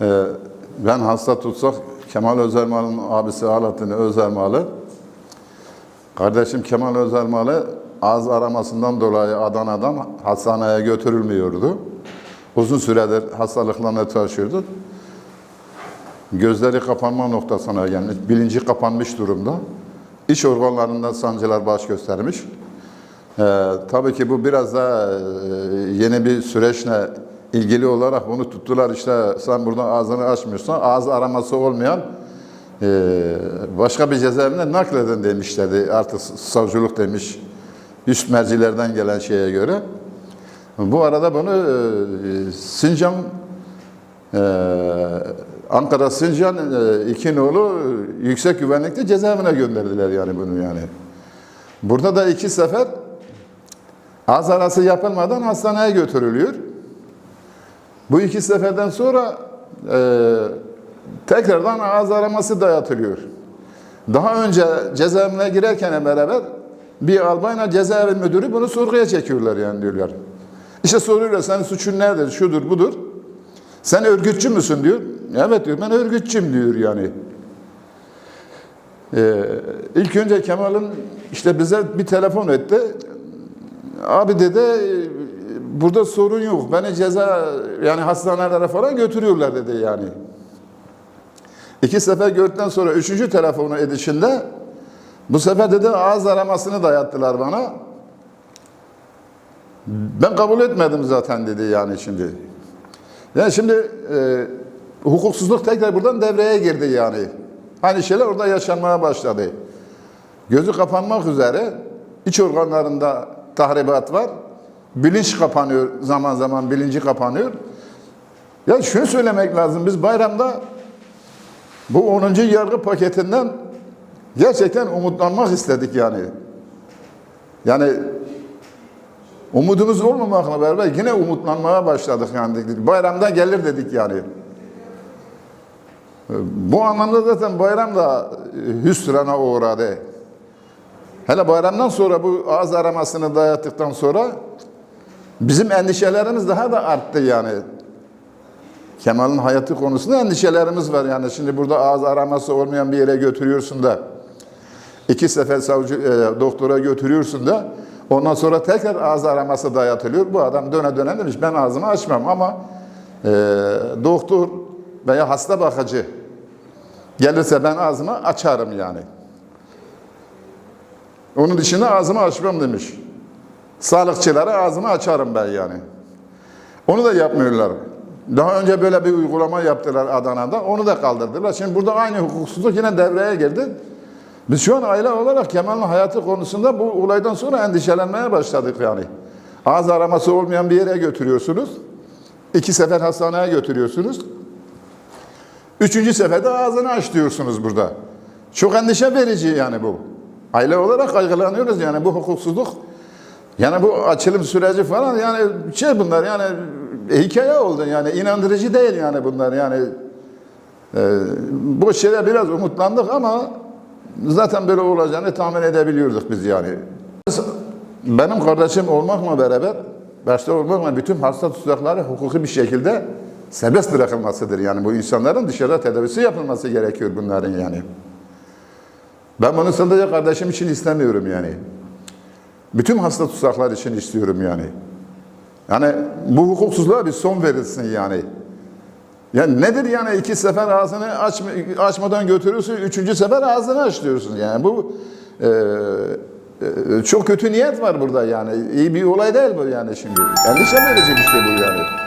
Ee, ben hasta tutsak Kemal Özermal'ın abisi Alaaddin Özermal'ı kardeşim Kemal Özermal'ı ağız aramasından dolayı Adana'dan hastaneye götürülmüyordu. Uzun süredir hastalıklarını taşıyordu. Gözleri kapanma noktasına gelmiş, bilinci kapanmış durumda. İç organlarında sancılar baş göstermiş. Ee, tabii ki bu biraz da e, yeni bir süreçle ilgili olarak bunu tuttular işte sen burada ağzını açmıyorsan ağız araması olmayan e, başka bir cezaevine nakledin demişlerdi. Artık savcılık demiş üst mercilerden gelen şeye göre. Bu arada bunu e, Sincan e, Ankara Sincan iki nolu yüksek güvenlikte cezaevine gönderdiler yani bunu yani. Burada da iki sefer ağız arası yapılmadan hastaneye götürülüyor. Bu iki seferden sonra e, tekrardan ağız araması dayatılıyor. Daha önce cezaevine girerken beraber bir albayla cezaevi müdürü bunu sorguya çekiyorlar yani diyorlar. İşte soruyorlar senin suçun nedir, şudur budur. Sen örgütçü müsün diyor. Evet diyor ben örgütçüyüm diyor yani. Ee, ilk önce Kemal'in işte bize bir telefon etti. Abi dedi burada sorun yok. Beni ceza yani hastanelere falan götürüyorlar dedi yani. İki sefer gördükten sonra üçüncü telefonu edişinde bu sefer dedi ağız aramasını dayattılar bana. Ben kabul etmedim zaten dedi yani şimdi. Yani şimdi e, hukuksuzluk tekrar buradan devreye girdi yani. Aynı şeyler orada yaşanmaya başladı. Gözü kapanmak üzere iç organlarında tahribat var. Bilinç kapanıyor zaman zaman bilinci kapanıyor. Ya şunu söylemek lazım biz bayramda bu 10. yargı paketinden gerçekten umutlanmak istedik yani. Yani umudumuz olmamakla beraber yine umutlanmaya başladık yani. Bayramda gelir dedik yani. Bu anlamda zaten bayram da hüsrana uğradı. Hele bayramdan sonra bu ağız aramasını dayattıktan sonra bizim endişelerimiz daha da arttı yani. Kemal'in hayatı konusunda endişelerimiz var yani. Şimdi burada ağız araması olmayan bir yere götürüyorsun da iki sefer savcı e, doktora götürüyorsun da ondan sonra tekrar ağız araması dayatılıyor. Bu adam döne döne demiş ben ağzımı açmam ama e, doktor veya hasta bakıcı gelirse ben ağzımı açarım yani. Onun dışında ağzımı açmam demiş. Sağlıkçılara ağzımı açarım ben yani. Onu da yapmıyorlar. Daha önce böyle bir uygulama yaptılar Adana'da. Onu da kaldırdılar. Şimdi burada aynı hukuksuzluk yine devreye girdi. Biz şu an aile olarak Kemal'in hayatı konusunda bu olaydan sonra endişelenmeye başladık yani. Ağız araması olmayan bir yere götürüyorsunuz. İki sefer hastaneye götürüyorsunuz. Üçüncü seferde ağzını aç diyorsunuz burada. Çok endişe verici yani bu. Aile olarak kaygılanıyoruz yani bu hukuksuzluk. Yani bu açılım süreci falan yani şey bunlar yani hikaye oldu yani inandırıcı değil yani bunlar yani. E, bu şeyler biraz umutlandık ama zaten böyle olacağını tahmin edebiliyorduk biz yani. Benim kardeşim olmakla beraber başta olmakla bütün hasta tutsakları hukuki bir şekilde serbest bırakılmasıdır. Yani bu insanların dışarıda tedavisi yapılması gerekiyor bunların yani. Ben bunu sadece kardeşim için istemiyorum yani. Bütün hasta tutsaklar için istiyorum yani. Yani bu hukuksuzluğa bir son verilsin yani. Yani nedir yani iki sefer ağzını aç, açmadan götürüyorsun, üçüncü sefer ağzını aç diyorsun yani. Bu e, e, çok kötü niyet var burada yani. İyi bir olay değil bu yani şimdi. Endişe verici bir şey bu yani.